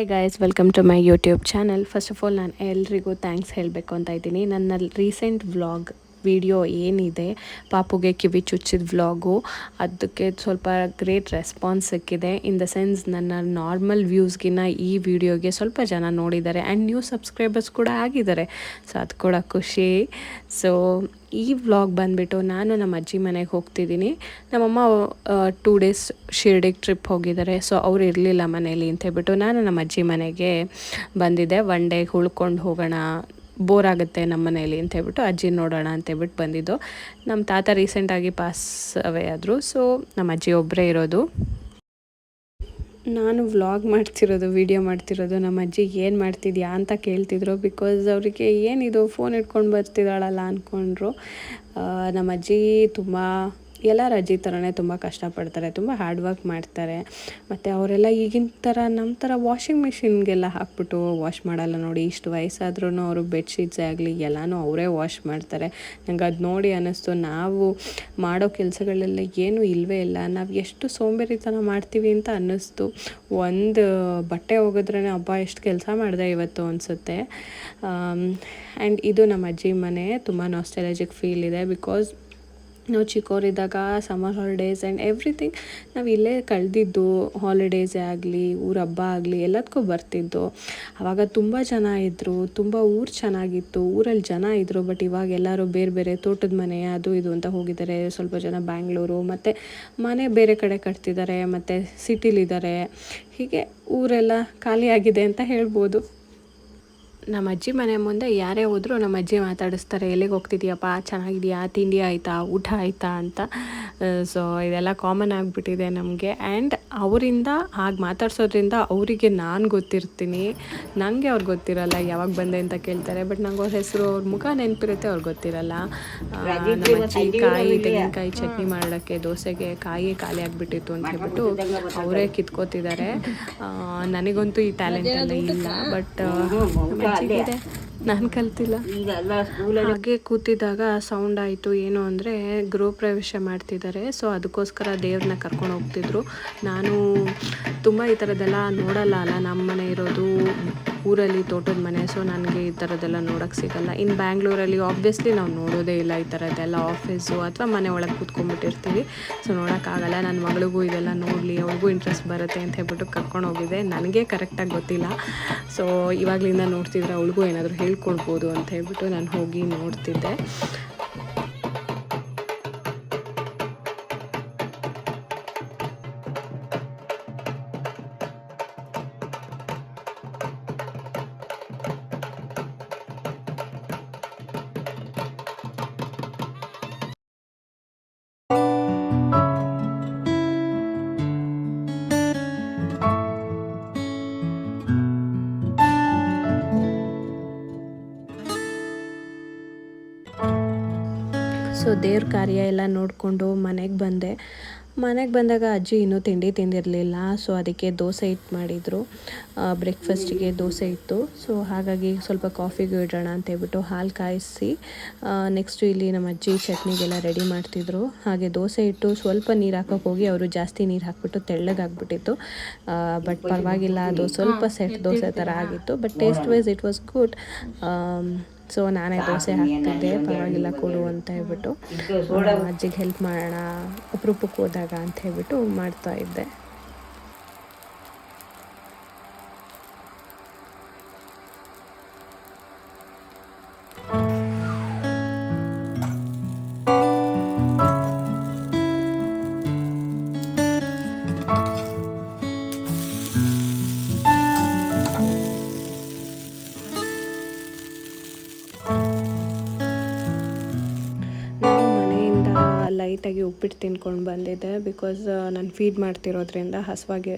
Hi guys welcome to my YouTube channel first of all ನಾನು ಎಲ್ರಿಗೂ thanks ಹೇಳಬೇಕು ಅಂತ ಇದ್ದೀನಿ. ನನ್ನ ರೀಸೆಂಟ್ ವ್ಲಾಗ್ ವಿಡಿಯೋ ಏನಿದೆ, ಪಾಪುಗೆ ಕಿವಿ ಚುಚ್ಚಿದ ವ್ಲಾಗು ಅದಕ್ಕೆ ಸ್ವಲ್ಪ ಗ್ರೇಟ್ ರೆಸ್ಪಾನ್ಸ್ ಸಿಕ್ಕಿದೆ. ಇನ್ ದ ಸೆನ್ಸ್ ನನ್ನ ನಾರ್ಮಲ್ ವ್ಯೂಸ್ಗಿನ್ನ ಈ ವಿಡಿಯೋಗೆ ಸ್ವಲ್ಪ ಜನ ನೋಡಿದ್ದಾರೆ ಆ್ಯಂಡ್ ನ್ಯೂ ಸಬ್ಸ್ಕ್ರೈಬರ್ಸ್ ಕೂಡ ಆಗಿದ್ದಾರೆ. ಸೊ ಅದು ಕೂಡ ಖುಷಿ. ಸೊ ಈ ವ್ಲಾಗ್ ಬಂದುಬಿಟ್ಟು ನಾನು ನಮ್ಮ ಅಜ್ಜಿ ಮನೆಗೆ ಹೋಗ್ತಿದ್ದೀನಿ. ನಮ್ಮಮ್ಮ ಟೂ ಡೇಸ್ ಶಿರ್ಡಿಗೆ ಟ್ರಿಪ್ ಹೋಗಿದ್ದಾರೆ. ಸೊ ಅವ್ರು ಇರಲಿಲ್ಲ ಮನೇಲಿ ಅಂತ ಹೇಳ್ಬಿಟ್ಟು ನಾನು ನಮ್ಮ ಅಜ್ಜಿ ಮನೆಗೆ ಬಂದಿದ್ದೆ. ಒನ್ ಡೇ ಉಳ್ಕೊಂಡು ಹೋಗೋಣ ಬೋರ್ ಆಗುತ್ತೆ ನಮ್ಮ ಮನೇಲಿ ಅಂತ ಹೇಳ್ಬಿಟ್ಟು ಅಜ್ಜಿ ನೋಡೋಣ ಅಂತ ಹೇಳ್ಬಿಟ್ಟು ಬಂದಿದ್ದು. ನಮ್ಮ ತಾತ ರೀಸೆಂಟಾಗಿ ಪಾಸ್ ಅವೇ ಆದರು. ಸೊ ನಮ್ಮ ಅಜ್ಜಿ ಒಬ್ಬರೇ ಇರೋದು. ನಾನು ವ್ಲಾಗ್ ಮಾಡ್ತಿರೋದು ವಿಡಿಯೋ ಮಾಡ್ತಿರೋದು, ನಮ್ಮ ಅಜ್ಜಿ ಏನು ಮಾಡ್ತಿದ್ಯಾ ಅಂತ ಕೇಳ್ತಿದ್ರು ಬಿಕಾಸ್ ಅವರಿಗೆ ಏನಿದು ಫೋನ್ ಇಟ್ಕೊಂಡು ಬರ್ತಿದ್ದಾಳಲ್ಲ ಅಂದ್ಕೊಂಡ್ರು ನಮ್ಮ ಅಜ್ಜಿ ತುಂಬ ಎಲ್ಲರ ರಜೆ ಥರನೇ ತುಂಬ ಕಷ್ಟಪಡ್ತಾರೆ, ತುಂಬ ಹಾರ್ಡ್ ವರ್ಕ್ ಮಾಡ್ತಾರೆ. ಮತ್ತು ಅವರೆಲ್ಲ ಈಗಿನ ಥರ ನಮ್ಮ ಥರ ವಾಷಿಂಗ್ ಮಿಷಿನ್ಗೆಲ್ಲ ಹಾಕ್ಬಿಟ್ಟು ವಾಶ್ ಮಾಡಲ್ಲ ನೋಡಿ, ಇಷ್ಟು ವಯಸ್ಸಾದ್ರೂ ಅವರು ಬೆಡ್ಶೀಟ್ಸೇ ಆಗಲಿ, ಎಲ್ಲನೂ ಅವರೇ ವಾಶ್ ಮಾಡ್ತಾರೆ. ನಂಗೆ ಅದು ನೋಡಿ ಅನ್ನಿಸ್ತು ನಾವು ಮಾಡೋ ಕೆಲಸಗಳೆಲ್ಲ ಏನೂ ಇಲ್ಲವೇ ಇಲ್ಲ. ನಾವು ಎಷ್ಟು ಸೋಂಬೇರಿತನ ಮಾಡ್ತೀವಿ ಅಂತ ಅನ್ನಿಸ್ತು ಒಂದು ಬಟ್ಟೆ ಹೋಗಿದ್ರೆ ಹಬ್ಬ ಎಷ್ಟು ಕೆಲಸ ಮಾಡಿದೆ ಇವತ್ತು, ಅನಿಸುತ್ತೆ. ಆ್ಯಂಡ್ ಇದು ನಮ್ಮ ಅಜ್ಜಿ ಮನೆ, ತುಂಬ ನಾಸ್ಟೆಲಜಿಕ್ ಫೀಲ್ ಇದೆ ಬಿಕಾಸ್ ನಾವು ಚಿಕ್ಕವರಿದ್ದಾಗ ಸಮ್ಮರ್ ಹಾಲಿಡೇಸ್ ಆ್ಯಂಡ್ ಎವ್ರಿಥಿಂಗ್ ನಾವು ಇಲ್ಲೇ ಕಳೆದಿದ್ದು ಹಾಲಿಡೇಸೇ ಆಗಲಿ, ಊರ ಹಬ್ಬ ಆಗಲಿ ಎಲ್ಲದಕ್ಕೂ ಬರ್ತಿದ್ದು. ಆವಾಗ ತುಂಬ ಜನ ಇದ್ದರು ತುಂಬ ಊರು ಚೆನ್ನಾಗಿತ್ತು ಊರಲ್ಲಿ ಜನ ಇದ್ದರು ಬಟ್ ಇವಾಗ ಎಲ್ಲರೂ ಬೇರೆ ಬೇರೆ ತೋಟದ ಮನೆ, ಅದು ಇದು ಅಂತ ಹೋಗಿದ್ದಾರೆ. ಸ್ವಲ್ಪ ಜನ ಬ್ಯಾಂಗ್ಳೂರು, ಮತ್ತು ಮನೆ ಬೇರೆ ಕಡೆ ಕಟ್ತಿದ್ದಾರೆ, ಮತ್ತು ಸಿಟಿಲಿದ್ದಾರೆ ಹೀಗೆ ಊರೆಲ್ಲ ಖಾಲಿಯಾಗಿದೆ ಅಂತ ಹೇಳ್ಬೋದು. ನಮ್ಮ ಅಜ್ಜಿ ಮನೆ ಮುಂದೆ ಯಾರೇ ಹೋದರೂ ನಮ್ಮ ಅಜ್ಜಿ ಮಾತಾಡಿಸ್ತಾರೆ ಎಲ್ಲಿಗೆ ಹೋಗ್ತಿದ್ಯಪ್ಪ? ಚೆನ್ನಾಗಿದೆಯಾ? ತಿಂಡಿ ಆಯಿತಾ? ಊಟ ಆಯಿತಾ? ಅಂತ. ಸೊ ಇದೆಲ್ಲ ಕಾಮನ್ ಆಗಿಬಿಟ್ಟಿದೆ ನಮಗೆ. ಆ್ಯಂಡ್ ಅವರಿಂದ ಹಾಗೆ ಮಾತಾಡ್ಸೋದ್ರಿಂದ ಅವರಿಗೆ ನಾನು ಗೊತ್ತಿರ್ತೀನಿ. ನನಗೆ ಅವ್ರು ಗೊತ್ತಿರಲ್ಲ ಯಾವಾಗ ಬಂದೆ ಅಂತ ಕೇಳ್ತಾರೆ. ಬಟ್ ನಂಗೆ ಅವ್ರ ಹೆಸರು ಅವ್ರ ಮುಖ ನೆನಪಿರುತ್ತೆ ಅವ್ರಿಗೆ ಗೊತ್ತಿರಲ್ಲ. ನಮ್ಮ ಅಜ್ಜಿ ಕಾಯಿ ತೆಂಗಿನಕಾಯಿ ಚಟ್ನಿ ಮಾಡೋಕ್ಕೆ ದೋಸೆಗೆ ಕಾಯಿ ಖಾಲಿ ಆಗಿಬಿಟ್ಟಿತ್ತು ಅಂತ ಹೇಳ್ಬಿಟ್ಟು ಅವರೇ ಕಿತ್ಕೋತಿದ್ದಾರೆ. ನನಗಂತೂ ಈ ಟ್ಯಾಲೆಂಟ್ ಎಲ್ಲ ಇಲ್ಲ. ಬಟ್ ಅಜ್ಜಿಗಿದೆ ನಾನು ಕಲ್ತಿಲ್ಲ. ಹಾಗೆ ಕೂತಿದ್ದಾಗ ಸೌಂಡ್ ಆಯಿತು ಏನು ಅಂದರೆ ಗೃಹ ಪ್ರವೇಶ ಮಾಡ್ತಿದ್ದಾರೆ. ಸೊ ಅದಕ್ಕೋಸ್ಕರ ದೇವ್ರನ್ನ ಕರ್ಕೊಂಡು ಹೋಗ್ತಿದ್ರು. ನಾನು ತುಂಬ ಈ ಥರದ್ದೆಲ್ಲ ನೋಡಲ್ಲ ಅಲ್ಲ ನಮ್ಮ ಮನೆ ಇರೋದು ಊರಲ್ಲಿ ತೋಟದ ಮನೆ ಸೊ ನನಗೆ ಈ ಥರದ್ದೆಲ್ಲ ನೋಡೋಕ್ಕೆ ಸಿಗಲ್ಲ. ಇನ್ನು ಬ್ಯಾಂಗ್ಳೂರಲ್ಲಿ ಆಬ್ವಿಯಸ್ಲಿ ನಾವು ನೋಡೋದೇ ಇಲ್ಲ ಈ ಥರದ್ದೆಲ್ಲ ಆಫೀಸು ಅಥವಾ ಮನೆ ಒಳಗೆ ಕೂತ್ಕೊಂಡ್ಬಿಟ್ಟಿರ್ತೀವಿ. ಸೊ ನೋಡೋಕ್ಕಾಗಲ್ಲ ನನ್ನ ಮಗಳಿಗೂ ಇದೆಲ್ಲ ನೋಡಲಿ ಅವ್ರಿಗೂ ಇಂಟ್ರೆಸ್ಟ್ ಬರುತ್ತೆ ಅಂತ ಹೇಳ್ಬಿಟ್ಟು ಕರ್ಕೊಂಡು ಹೋಗಿದ್ದೆ. ನನಗೆ ಕರೆಕ್ಟಾಗಿ ಗೊತ್ತಿಲ್ಲ. ಸೊ ಇವಾಗಲಿಂದ ನೋಡ್ತಿದ್ರೆ ಅವಳಿಗೂ ಏನಾದರೂ ಹೇಳ್ಕೊಡ್ಬೋದು ಅಂತ ಹೇಳ್ಬಿಟ್ಟು ನಾನು ಹೋಗಿ ನೋಡ್ತಿದ್ದೆ. ಸೊ ದೇವ್ರ ಕಾರ್ಯ ಎಲ್ಲ ನೋಡಿಕೊಂಡು ಮನೆಗೆ ಬಂದೆ. ಮನೆಗೆ ಬಂದಾಗ ಅಜ್ಜಿ ಇನ್ನೂ ತಿಂಡಿ ತಿಂದಿರಲಿಲ್ಲ. ಸೊ ಅದಕ್ಕೆ ದೋಸೆ ಇಟ್ಟು ಮಾಡಿದರು. ಬ್ರೇಕ್ಫಾಸ್ಟಿಗೆ ದೋಸೆ ಇತ್ತು. ಸೊ ಹಾಗಾಗಿ ಸ್ವಲ್ಪ ಕಾಫಿಗೆ ಇಡೋಣ ಅಂತ ಹೇಳ್ಬಿಟ್ಟು ಹಾಲು ಕಾಯಿಸಿ ನೆಕ್ಸ್ಟು ಇಲ್ಲಿ ನಮ್ಮ ಅಜ್ಜಿ ಚಟ್ನಿಗೆಲ್ಲ ರೆಡಿ ಮಾಡ್ತಿದ್ರು. ಹಾಗೆ ದೋಸೆ ಇಟ್ಟು ಸ್ವಲ್ಪ ನೀರು ಹಾಕೋಕೆ ಹೋಗಿ ಅವರು ಜಾಸ್ತಿ ನೀರು ಹಾಕ್ಬಿಟ್ಟು ತೆಳ್ಳಗಾಗ್ಬಿಟ್ಟಿತ್ತು. ಬಟ್ ಪರವಾಗಿಲ್ಲ ಅದು ಸ್ವಲ್ಪ ಸೆಟ್ ದೋಸೆ ಥರ ಆಗಿತ್ತು. But taste wise it was good. So ನಾನೇ ದೋಸೆ ಹಾಕ್ತಿದ್ದೆ ಪರವಾಗಿಲ್ಲ ಕೊಡು ಅಂತ ಹೇಳ್ಬಿಟ್ಟು ಅಜ್ಜಿಗೆ ಹೆಲ್ಪ್ ಮಾಡೋಣ ಅಪರೂಪಕ್ಕೆ ಹೋದಾಗ ಅಂತ ಹೇಳ್ಬಿಟ್ಟು ಮಾಡ್ತಾ ಇದ್ದೆ. ಲೈಟಾಗಿ ಉಪ್ಪಿಟ್ಟು ತಿನ್ಕೊಂಡು ಬಂದಿದ್ದೆ ಬಿಕಾಸ್ ನಾನು ಫೀಡ್ ಮಾಡ್ತಿರೋದ್ರಿಂದ ಹಸುವಾಗಿ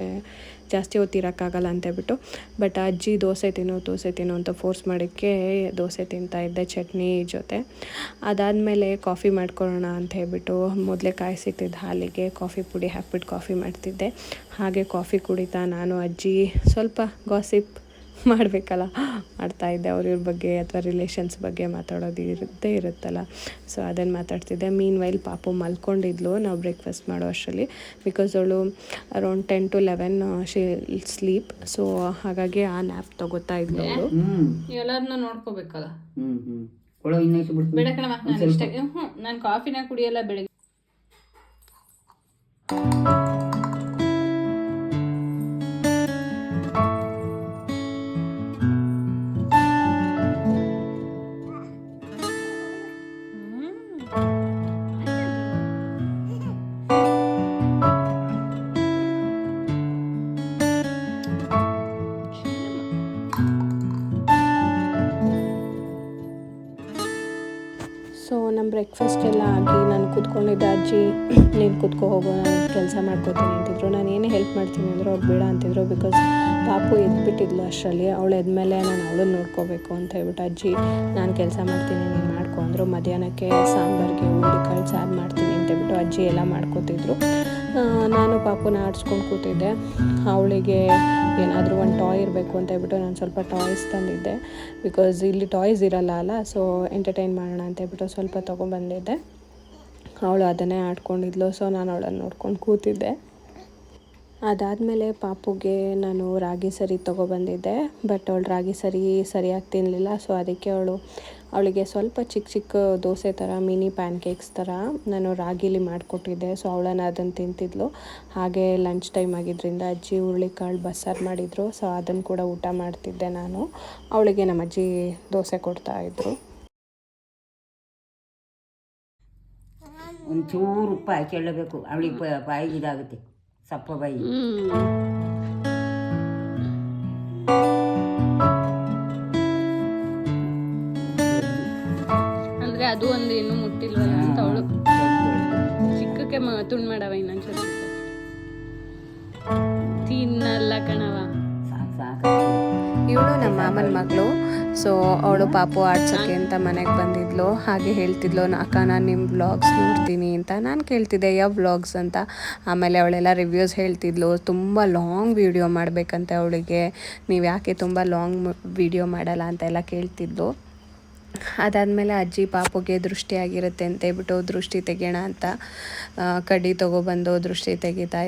ಜಾಸ್ತಿ ಹೊತ್ತಿರೋಕ್ಕಾಗಲ್ಲ ಅಂತೇಳ್ಬಿಟ್ಟು ಬಟ್ ಅಜ್ಜಿ ದೋಸೆ ತಿನ್ನು ದೋಸೆ ತಿನ್ನು ಅಂತ ಫೋರ್ಸ್ ಮಾಡೋಕ್ಕೆ ದೋಸೆ ತಿಂತಾಯಿದ್ದೆ ಚಟ್ನಿ ಜೊತೆ. ಅದಾದಮೇಲೆ ಕಾಫಿ ಮಾಡ್ಕೊಳ್ಳೋಣ ಅಂತ ಹೇಳ್ಬಿಟ್ಟು ಮೊದಲೇ ಕಾಯಿಸಿಟ್ಟಿದ್ದ ಹಾಲಿಗೆ ಕಾಫಿ ಪುಡಿ ಹಾಕ್ಬಿಟ್ಟು ಕಾಫಿ ಮಾಡ್ತಿದ್ದೆ. ಹಾಗೆ ಕಾಫಿ ಕುಡಿತಾ ನಾನು ಅಜ್ಜಿ ಸ್ವಲ್ಪ ಗಾಸಿಪ್ ಮಾಡಬೇಕಲ್ಲ? ಮಾಡ್ತಾಯಿದ್ದೆ ಅವ್ರ ಇವ್ರ ಬಗ್ಗೆ ಅಥವಾ ರಿಲೇಷನ್ಸ್ ಬಗ್ಗೆ ಮಾತಾಡೋದು ಇರುತ್ತೆ ಇರುತ್ತಲ್ಲ. ಸೊ ಅದನ್ನು ಮಾತಾಡ್ತಿದ್ದೆ. ಮೀನ್ ವೈಲ್ ಪಾಪು ಮಲ್ಕೊಂಡಿದ್ಲು. ನಾವು ಬ್ರೇಕ್ಫಾಸ್ಟ್ ಮಾಡೋ ಅಷ್ಟರಲ್ಲಿ. ಬಿಕಾಸ್ ಅವಳು around ten to eleven she sleep so ಹಾಗಾಗಿ ಆ ನ್ಯಾಪ್ ತಗೋತಾ ಇದ್ಲು ಅವಳು. ಎಲ್ಲರನ್ನ ನೋಡ್ಕೋಬೇಕಲ್ಲ? ನಾನು ಕಾಫಿನ ಕುಡಿಯಲ್ಲ ಬೆಳಗ್ಗೆ. ಸೊ ನಮ್ಮ ಬ್ರೇಕ್ಫಾಸ್ಟ್ ಎಲ್ಲ ಆಗಿ ನಾನು ಕೂತ್ಕೊಂಡಿದ್ದೆ ಅಜ್ಜಿ, ನೀನು ಕೂತ್ಕೊ, ಹೋಗೋ, ನಾನು ಕೆಲಸ ಮಾಡ್ಕೋತೀನಿ ಅಂತಿದ್ರು. ನಾನು ಏನೇ ಹೆಲ್ಪ್ ಮಾಡ್ತೀನಿ ಅಂದರು ಅವ್ರು ಬೇಡ ಅಂತಿದ್ರು ಬಿಕಾಸ್ ಪಾಪು ಎದ್ಬಿಟ್ಟಿದ್ಲು ಅಷ್ಟರಲ್ಲಿ. ಅವಳು ಎದ್ಮೇಲೆ ನಾನು ಅವಳನ್ನ ನೋಡ್ಕೋಬೇಕು ಅಂತ ಹೇಳ್ಬಿಟ್ಟು ಅಜ್ಜಿ, ನಾನು ಕೆಲಸ ಮಾಡ್ತೀನಿ, ನೀನು ಮಾಡ್ಕೊ ಅಂದರು. ಮಧ್ಯಾಹ್ನಕ್ಕೆ ಸಾಂಬಾರಿಗೆ ಹುರುಳಿಕಾಳು ಸಾರು ಮಾಡ್ತೀನಿ ಅಂತ ಅಜ್ಜಿ ಎಲ್ಲ ಮಾಡ್ಕೋತಿದ್ರು. ನಾನು ಪಾಪುನ ಆಡಿಸ್ಕೊಂಡು ಕೂತಿದ್ದೆ. ಅವಳಿಗೆ ಏನಾದರೂ ಒಂದು ಟಾಯ್ ಇರಬೇಕು ಅಂತ ಹೇಳ್ಬಿಟ್ಟು ನಾನು ಸ್ವಲ್ಪ ಟಾಯ್ಸ್ ತಂದಿದ್ದೆ. ಬಿಕಾಸ್ ಇಲ್ಲಿ ಟಾಯ್ಸ್ ಇರಲ್ಲ ಅಲ್ಲ ಸೊ ಎಂಟರ್ಟೈನ್ ಮಾಡೋಣ ಅಂತ ಹೇಳ್ಬಿಟ್ಟು ಸ್ವಲ್ಪ ತೊಗೊಂಬಂದಿದ್ದೆ ಅವಳು ಅದನ್ನೇ ಆಡ್ಕೊಂಡಿದ್ಲು ಸೊ ನಾನು ಅವಳನ್ನು ನೋಡ್ಕೊಂಡು ಕೂತಿದ್ದೆ. ಅದಾದಮೇಲೆ ಪಾಪುಗೆ ನಾನು ರಾಗಿ ಸರಿ ತೊಗೊಬಂದಿದ್ದೆ ಬಟ್ ಅವಳು ರಾಗಿ ಸರಿ ಸರಿಯಾಗಿ ತಿನ್ನಲಿಲ್ಲ ಸೊ ಅದಕ್ಕೆ ಅವಳು, ಅವಳಿಗೆ ಸ್ವಲ್ಪ ಚಿಕ್ಕ ಚಿಕ್ಕ ದೋಸೆ ಥರ ಮಿನಿ ಪ್ಯಾನ್ ಕೇಕ್ಸ್ ಥರ ನಾನು ರಾಗಿಲಿ ಮಾಡಿಕೊಟ್ಟಿದ್ದೆ. ಸೊ ಅವಳನ್ನು ಅದನ್ನು ತಿಂತಿದ್ಲು. ಹಾಗೆ ಲಂಚ್ ಟೈಮ್ ಆಗಿದ್ದರಿಂದ ಅಜ್ಜಿ ಹುರುಳಿಕಾಳು ಬಸ್ಸಾರು ಮಾಡಿದರು. ಸೊ ಅದನ್ನು ಕೂಡ ಊಟ ಮಾಡ್ತಿದ್ದೆ ನಾನು. ಅವಳಿಗೆ ನಮ್ಮ ಅಜ್ಜಿ ದೋಸೆ ಕೊಡ್ತಾಯಿದ್ರು ಒಂಚೂರು ಉಪ್ಪು ಹಾಕಿ ಅವಳಿಗೆ ಬಾಯಿಗೆ ಇದಾಗುತ್ತೆ. ಸಪ್ಪ ಅಂದ್ರೆ ಅದು ಒಂದು ಇನ್ನು ಮುಟ್ಟಿಲ್ವಲ್ಲ ಅಂತ ಅವಳು ಚಿಕ್ಕಕ್ಕೆ ತುಂಡು ಮಾಡವ ಇನ್ನೊಂಚೂರು ತಿನ್ನಲ್ಲ ಕಣವ ಇವಳು ನಮ್ಮ ಮಾಮನ ಮಗಳು. ಸೊ ಅವಳು ಪಾಪು ಆಡ್ಸೋಕ್ಕೆ ಅಂತ ಮನೆಗೆ ಬಂದಿದ್ಲು, ಹಾಗೆ ಹೇಳ್ತಿದ್ಲು ಅಕ್ಕ, ನಾನು ನಿಮ್ಮ ವ್ಲಾಗ್ಸ್ ನೋಡ್ತೀನಿ ಅಂತ ನಾನು ಕೇಳ್ತಿದ್ದೆ ಯಾವ ವ್ಲಾಗ್ಸ್ ಅಂತ. ಆಮೇಲೆ ಅವಳೆಲ್ಲ ರಿವ್ಯೂಸ್ ಹೇಳ್ತಿದ್ಲು, ತುಂಬ ಲಾಂಗ್ ವಿಡಿಯೋ ಮಾಡಬೇಕಂತೆ ಅವಳಿಗೆ, ನೀವು ಯಾಕೆ ತುಂಬ ಲಾಂಗ್ ವಿಡಿಯೋ ಮಾಡಲ್ಲ? ಅಂತೆಲ್ಲ ಕೇಳ್ತಿದ್ಲು. ಅದಾದಮೇಲೆ ಅಜ್ಜಿ ಪಾಪುಗೆ ದೃಷ್ಟಿ ಆಗಿರುತ್ತೆ ಅಂತ ಹೇಳ್ಬಿಟ್ಟು ದೃಷ್ಟಿ ತೆಗೆಯೋಣ ಅಂತ ಕಡ್ಡಿ ತೊಗೊಬಂದು ದೃಷ್ಟಿ ತೆಗಿತಾ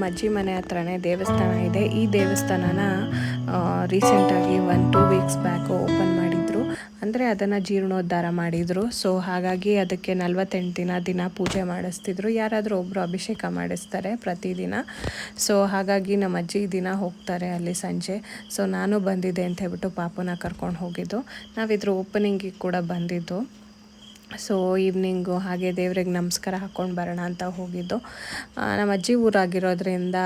ನಮ್ಮ ಅಜ್ಜಿ ಮನೆ ಹತ್ರನೇ ದೇವಸ್ಥಾನ ಇದೆ. ಈ ದೇವಸ್ಥಾನನ ರೀಸೆಂಟಾಗಿ one two weeks back open ಮಾಡಿದರು. ಅಂದರೆ ಅದನ್ನು ಜೀರ್ಣೋದ್ಧಾರ ಮಾಡಿದರು. ಸೊ ಹಾಗಾಗಿ ಅದಕ್ಕೆ ನಲ್ವತ್ತೆಂಟು ದಿನ ದಿನ ಪೂಜೆ ಮಾಡಿಸ್ತಿದ್ರು. ಯಾರಾದರೂ ಒಬ್ಬರು ಅಭಿಷೇಕ ಮಾಡಿಸ್ತಾರೆ ಪ್ರತಿದಿನ. ಸೊ ಹಾಗಾಗಿ ನಮ್ಮ ಅಜ್ಜಿ ದಿನ ಹೋಗ್ತಾರೆ ಅಲ್ಲಿ ಸಂಜೆ. ಸೊ ನಾನು ಬಂದಿದ್ದೆ ಅಂತ ಹೇಳ್ಬಿಟ್ಟು ಪಾಪನ ಕರ್ಕೊಂಡು ಹೋಗಿದ್ದು. ನಾವಿದ್ರ ಓಪನಿಂಗಿಗೆ ಕೂಡ ಬಂದಿದ್ದು. ಸೊ ಈವ್ನಿಂಗು ಹಾಗೆ ದೇವ್ರಿಗೆ ನಮಸ್ಕಾರ ಹಾಕ್ಕೊಂಡು ಬರೋಣ ಅಂತ ಹೋಗಿದ್ದು. ನಮ್ಮ ಅಜ್ಜಿ ಊರಾಗಿರೋದ್ರಿಂದ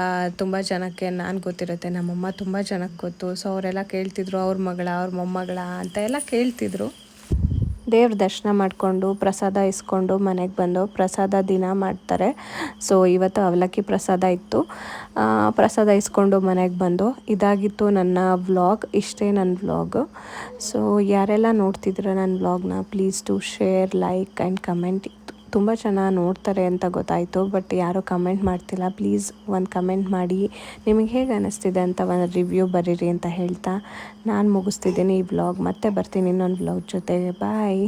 ತುಂಬ ಜನಕ್ಕೆ ನಾನು ಗೊತ್ತಿರುತ್ತೆ, ನಮ್ಮಮ್ಮ ತುಂಬ ಜನಕ್ಕೆ ಗೊತ್ತು. ಸೊ ಅವರೆಲ್ಲ ಕೇಳ್ತಿದ್ರು, ಅವ್ರ ಮಗಳ, ಅವ್ರ ಮೊಮ್ಮಗಳ ಅಂತ ಎಲ್ಲ ಕೇಳ್ತಿದ್ರು. ದೇವ್ರ ದರ್ಶನ ಮಾಡಿಕೊಂಡು, ಪ್ರಸಾದ ಇಸ್ಕೊಂಡು ಮನೆಗೆ ಬಂದು ಪ್ರಸಾದ ದಿನ ಮಾಡ್ತಾರೆ. ಸೊ ಇವತ್ತು ಅವಲಕ್ಕಿ ಪ್ರಸಾದ ಇತ್ತು. ಪ್ರಸಾದ ಇಸ್ಕೊಂಡು ಮನೆಗೆ ಬಂದು, ಇದಾಗಿತ್ತು ನನ್ನ ವ್ಲಾಗ್, ಇಷ್ಟೇ ನನ್ನ ವ್ಲಾಗ್. ಸೊ ಯಾರೆಲ್ಲ ನೋಡ್ತಿದ್ರು ನನ್ನ ವ್ಲಾಗ್ನ please to share like and comment ತುಂಬ ಚೆನ್ನಾಗಿ ನೋಡ್ತಾರೆ ಅಂತ ಗೊತ್ತಾಯಿತು, ಬಟ್ ಯಾರೂ ಕಮೆಂಟ್ ಮಾಡ್ತಿಲ್ಲ. ಪ್ಲೀಸ್ ಒಂದು ಕಮೆಂಟ್ ಮಾಡಿ. ನಿಮಗೆ ಹೇಗೆ ಅನ್ನಿಸ್ತಿದೆ ಅಂತ ಒಂದು ರಿವ್ಯೂ ಬರೀರಿ ಅಂತ ಹೇಳ್ತಾ. ನಾನು ಮುಗಿಸ್ತಿದ್ದೀನಿ ಈ ಬ್ಲಾಗ್. ಮತ್ತೆ ಬರ್ತೀನಿ ಇನ್ನೊಂದು ಬ್ಲಾಗ್ ಜೊತೆಗೆ. ಬಾಯ್